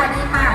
สวัสดีค่ะ